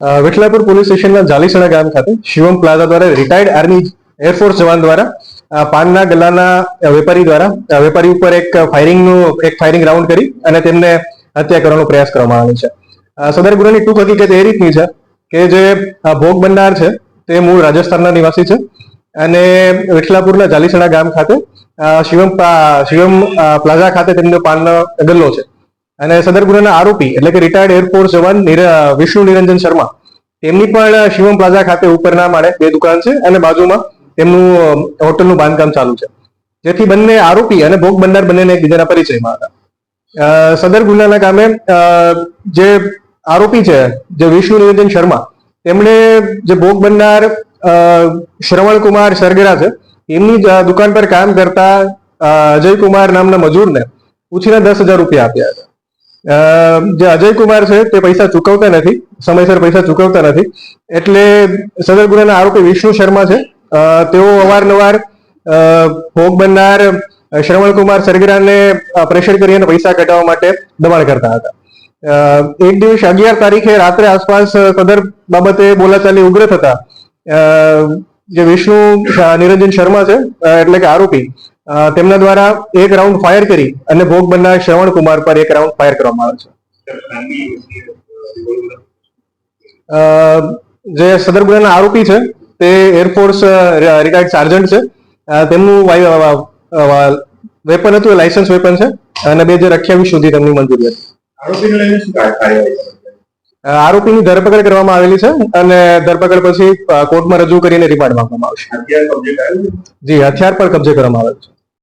Vithalapur police સ્ટેશનના જાલીસણા ગામ ખાતે શિવમ પ્લાઝા દ્વારા retired army air force jawan દ્વારા પાનના ગલ્લાના વેપારી દ્વારા વેપારી ઉપર એક ફાયરિંગનું એક ફાયરિંગ રાઉન્ડ કરી અને તેમને હત્યા કરવાનો પ્રયાસ કરવામાં આવ્યો છે. સદર ગુનાની ટૂંક હકીકત એ રીતની છે કે જે ભોગ બનનાર છે તે મૂળ રાજસ્થાનના નિવાસી છે અને વિઠલાપુરના જાલીસણા ગામ ખાતે શિવમ શિવમ પ્લાઝા ખાતે તેમનો પાનનો ગલ્લો છે. અને સદર ગુનાના આરોપી એટલે કે retired air force jawan Vishnu Niranjan Sharma, તેમની પણ શિવમ પ્લાઝા ખાતે ઉપરના માળે બે દુકાન છે અને બાજુમાં તેમનું હોટલનું બાંધકામ ચાલુ છે. જેથી બંને આરોપી અને ભોગ બનનાર બંનેને એકબીજાના પરિચયમાં હતા. સદર ગુનાના કામે જે આરોપી છે, જે વિષ્ણુ નિરંજન શર્મા, તેમણે જે ભોગ બનનાર શ્રવણ શ્રવણકુમાર સરગરા છે, એમની દુકાન પર કામ કરતા અજય અજયકુમાર નામના મજૂરને ઉછીના દસ હજાર રૂપિયા આપ્યા હતા. જે અજય કુમાર છે, તે પૈસા ચૂકવતા નથી. સમયસર પૈસા ચૂકવતા નથી. એટલે સદર ગુનાના આરોપી વિષ્ણુ શર્મા છે. તેઓ અવારનવાર ભોગ બનનાર શ્રવણકુમાર સરગીરાને પ્રેશર કરી અને પૈસા કઢાવવા માટે દબાણ કરતા હતા. એક દિવસ અગિયાર તારીખે રાત્રે આસપાસ સદર બાબતે બોલાચાલી ઉગ્ર થતા જે વિષ્ણુ નિરંજન શર્મા છે એટલે કે આરોપી તેમના દ્વારા એક રાઉન્ડ ફાયર કરી અને ભોગ બનનાર શ્રવણ કુમાર પર એક રાઉન્ડ ફાયર કરવામાં આવે છે. અ, જે સદર ગુનાના આરોપી છે તે એરફોર્સ રિટાયર્ડ સાર્જન્ટ છે. તેમનું વેપન હતું એ લાયસન્સ વેપન છે અને બે હજાર અઠ્યાવીસ સુધી તેમની મંજૂરી હતી. આરોપીને ધરપકડ કરવામાં આવેલી છે અને ધરપકડ પછી કોર્ટમાં રજૂ કરીને રિમાન્ડ માંગવામાં આવશે? જી હથિયાર પર કબજે કરવામાં આવેલ છે.